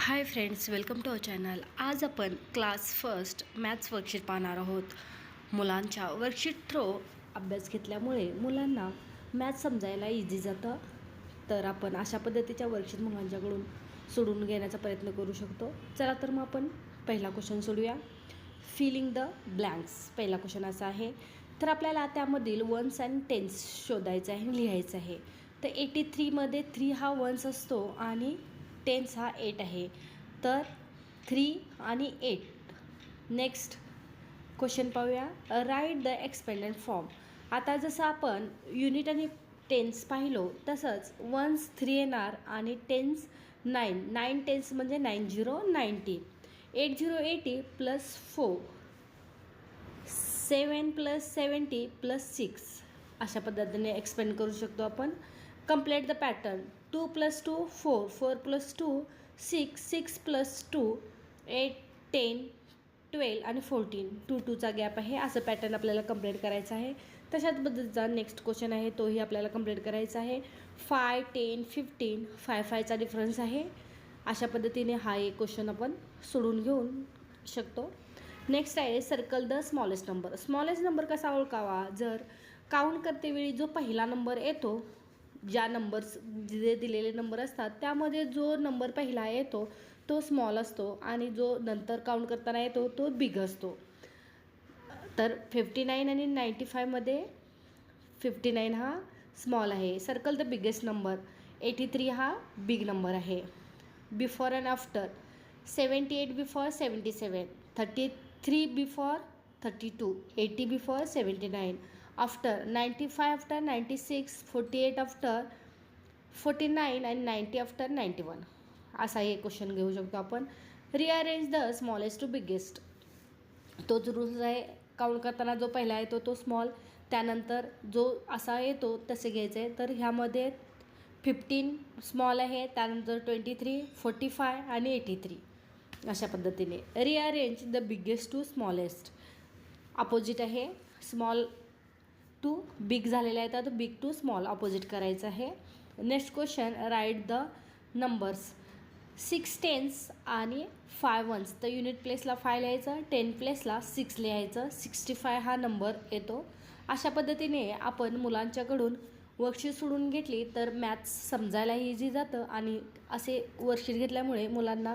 Hi friends welcome to our channel. आज आपण class first maths worksheet पाहणार आहोत. मुलांच्या वर्कशीट थ्रो अभ्यास घेतल्यामुळे मुलांना मॅथ्स समजायला इझी जातं. तर आपण अशा पद्धतीच्या वर्कशीट मुलांच्याकडून सोडून घेण्याचा प्रयत्न करू शकतो. चला तर मग आपण पहिला क्वेश्चन सोडूया. फिलिंग द ब्लँक्स पहिला क्वेश्चन असा आहे. तर आपल्याला त्यामधील वन्स अँड टेन्स शोधायचं आहे लिहायचं आहे. तर एटी थ्रीमध्ये थ्री हा वन्स असतो आणि टेन्स हा एट आहे. तर थ्री आणि एट. नेक्स्ट क्वेश्चन पाहूया. Write the expanded form. आता जसं आपण युनिट आणि टेन्स पाहिलो तसंच वन्स थ्री येणार आणि टेन्स नाईन. नाईन टेन्स म्हणजे nine zero ninety. Eight zero eighty plus four. Seven plus seventy plus six. अशा पद्धतीने एक्सपेंड करू शकतो आपण. Complete the pattern two plus two four four plus two six six plus two eight ten twelve आणि fourteen two टूचा gap आहे. असं pattern आपल्याला कंप्लीट करायचं आहे. तशाच पद्धतीचा नेक्स्ट क्वेश्चन आहे. तोही आपल्याला कंप्लीट करायचा आहे. फाय टेन फिफ्टीन फाय फायचा डिफरन्स आहे. अशा पद्धतीने हा एक क्वेश्चन आपण सोडून घेऊन शकतो. नेक्स्ट आहे circle the smallest number smallest number कसा ओळखावा? जर काउंट करतेवेळी जो पहिला नंबर येतो ज्या नंबर्स जे दिलेले नंबर असतात त्यामध्ये जो नंबर पहिला येतो तो स्मॉल असतो आणि जो नंतर काउंट करताना येतो तो बिग असतो. तर फिफ्टी नाईन आणि नाईंटी फायमध्ये फिफ्टी नाईन हा स्मॉल आहे. Circle the biggest number eighty three हा बिग नंबर आहे. Before and after seventy eight before seventy seven thirty three before thirty two eighty before seventy nine after ninety five after ninety six forty eight after forty nine आणि ninety after ninety one असा हे question घेऊ शकतो आपण. Rearrange the smallest to biggest तोच rules आहे count करताना जो पहिला येतो तो स्मॉल त्यानंतर जो असा येतो तसे घ्यायचे. तर ह्यामध्ये फिफ्टीन स्मॉल आहे त्यानंतर ट्वेंटी थ्री फोर्टी फाय आणि एटी थ्री अशा पद्धतीने. Rearrange the biggest to smallest opposite आहे. स्मॉल टू बिग झालेला आहे तर बिग टू स्मॉल अपोजिट करायचं आहे. Next question write the numbers. Six tens आणि फाय वन्स. तर युनिट प्लेसला फाय लिहायचं टेन प्लेसला सिक्स लिहायचं. सिक्स्टी फाय हा नंबर येतो. अशा पद्धतीने आपण मुलांच्याकडून वर्कशीट सोडून घेतली तर मॅथ्स समजायलाही इझी जातं आणि असे वर्कशीट घेतल्यामुळे मुलांना